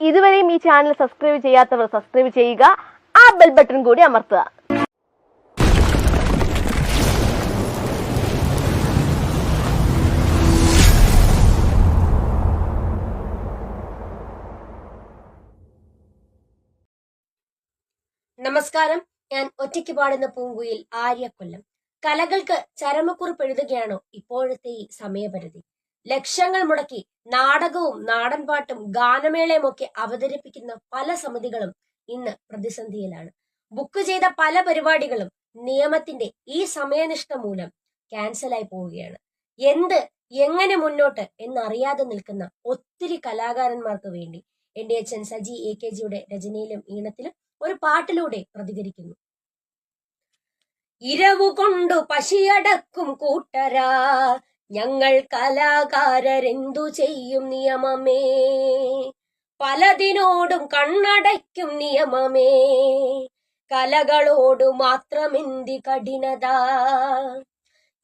ഇതുവരെയും ഈ channel subscribe ചെയ്യാത്തവർ സബ്സ്ക്രൈബ് ചെയ്യുക. ആ ബെൽ ബട്ടൺ കൂടി അമർത്തുക. നമസ്കാരം. ഞാൻ ഒറ്റയ്ക്ക് പാടുന്ന പൂങ്കുയിൽ ആര്യക്കൊല്ലം കലകൾക്ക് ചരമക്കുറിപ്പ് എഴുതുകയാണോ ഇപ്പോഴത്തെ ഈ സമയപരിധി? ലക്ഷങ്ങൾ മുടക്കി നാടകവും നാടൻപാട്ടും ഗാനമേളയും ഒക്കെ അവതരിപ്പിക്കുന്ന പല സമിതികളും ഇന്ന് പ്രതിസന്ധിയിലാണ്. ബുക്ക് ചെയ്ത പല പരിപാടികളും നിയമത്തിന്റെ ഈ സമയനിഷ്ഠ മൂലം ക്യാൻസലായി പോവുകയാണ്. എന്ത് എങ്ങനെ മുന്നോട്ട് എന്നറിയാതെ നിൽക്കുന്ന ഒത്തിരി കലാകാരന്മാർക്ക് വേണ്ടി എന്റെ അച്ഛൻ സജി എ കെ ജിയുടെ രചനയിലും ഈണത്തിലും ഒരു പാട്ടിലൂടെ പ്രതികരിക്കുന്നു. ഇരവു കൊണ്ടു പശിയടക്കും കൂട്ടരാ ഞങ്ങൾ കലാകാരരെന്തു ചെയ്യും നിയമമേ? പലതിനോടും കണ്ണടയ്ക്കും നിയമമേ. കലകളോടു മാത്രമെന്തി കഠിനത?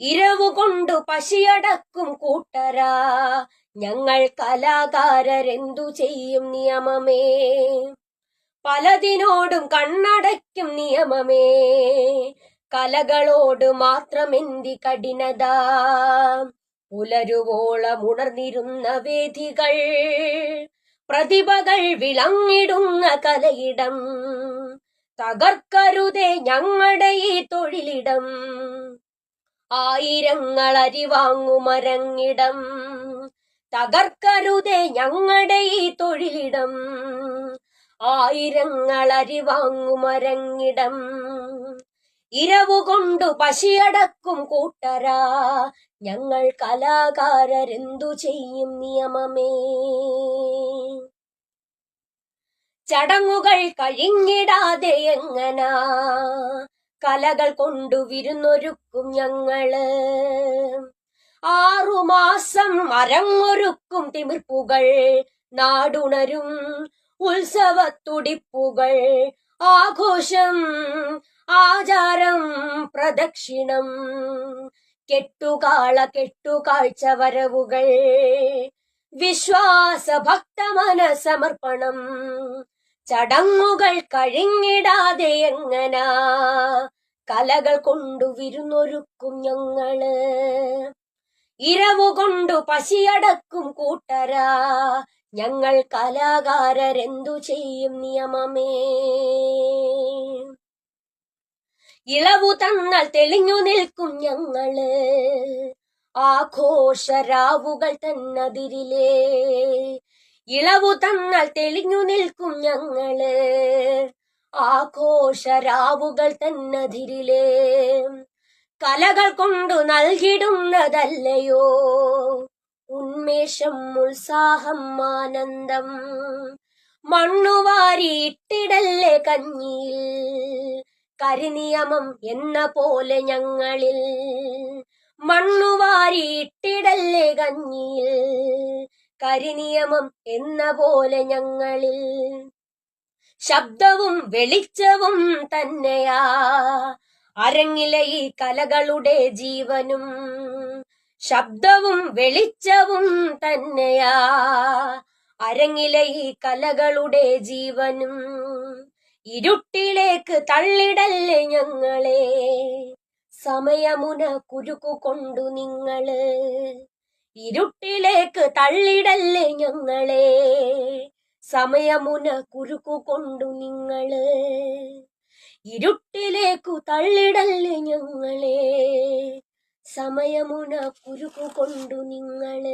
ഇരവുകൊണ്ടു പശിയടക്കും കൂട്ടരാ. ഞങ്ങൾ കലാകാരരെന്തു ചെയ്യും നിയമമേ? പലതിനോടും കണ്ണടയ്ക്കും നിയമമേ. കലകളോട് മാത്രമെന്തി കഠിനത? പുലരുവോളം ഉണർന്നിരുന്ന വേദികൾ പ്രതിഭകൾ വിളങ്ങിടുന്ന കലയിടം തകർക്കരുതേ ഞങ്ങളുടെ ഈ തൊഴിലിടം. ആയിരങ്ങൾ അരിവാങ്ങുമരങ്ങിടം തകർക്കരുതേ ഞങ്ങളുടെ ഈ തൊഴിലിടം. ആയിരങ്ങൾ അരിവാങ്ങുമരങ്ങിടം ഇരവുകൊണ്ടു പശിയടക്കും കൂട്ടരാ. ഞങ്ങൾ കലാകാരരെന്തു ചെയ്യും നിയമമേ. ചടങ്ങുകൾ കഴിഞ്ഞിടാതെ എങ്ങനാ? കലകൾ കൊണ്ടു വിരുന്നൊരുക്കും ഞങ്ങൾ. ആറുമാസം അരങ്ങൊരുക്കും തിമിർപ്പുകൾ നാടുണരും ഉത്സവത്തുടിപ്പുകൾ. ആഘോഷം ആചാരം പ്രദക്ഷിണം. കെട്ടുകാള കെട്ടുകാഴ്ച വരവുകൾ. വിശ്വാസ ഭക്തമന സമർപ്പണം ചടങ്ങുകൾ കഴിഞ്ഞിടാതെ എങ്ങനാ? കലകൾ കൊണ്ടു വിരുന്നൊരുക്കും ഞങ്ങൾ. ഇരവു കൊണ്ടു പശിയടക്കും കൂട്ടരാ. ഞങ്ങൾ കലാകാരരെന്തു ചെയ്യും നിയമമേ? ഇളവു തന്നാൽ തെളിഞ്ഞു നിൽക്കും ഞങ്ങൾ. ആഘോഷരാവുകൾ തന്നതിരിലേ ഇളവു തന്നാൽ തെളിഞ്ഞു നിൽക്കും ഞങ്ങൾ. ആഘോഷരാവുകൾ തന്നതിരിലേ കലകൾ കൊണ്ടു നൽകിടുന്നതല്ലയോ? ഉന്മേഷം ഉത്സാഹം ആനന്ദം. മണ്ണുവാരിയിട്ടിടല്ലേ കഞ്ഞിയിൽ. കരിനിയമം എന്ന പോലെ ഞങ്ങളിൽ മണ്ണുവാരിയിട്ടിടല്ലേ കഞ്ഞിയിൽ. കരിനിയമം എന്ന പോലെ ഞങ്ങളിൽ ശബ്ദവും വെളിച്ചവും തന്നെയാ. അരങ്ങിലെ ഈ കലകളുടെ ജീവനും ശബ്ദവും വെളിച്ചവും തന്നെയാ. അരങ്ങിലെ ഈ കലകളുടെ ജീവനും ഇരുട്ടിലേക്ക് തള്ളിടല്ലേ ഞങ്ങളെ? സമയമുന കുരുക്കു കൊണ്ടു നിങ്ങൾ. ഇരുട്ടിലേക്ക് തള്ളിടല്ലേ ഞങ്ങളെ? സമയമുന കുരുക്കു കൊണ്ടു നിങ്ങൾ. ഇരുട്ടിലേക്കു തള്ളിടല്ലേ ഞങ്ങളെ? സമയമുന കുരുക്കു കൊണ്ടു നിങ്ങൾ.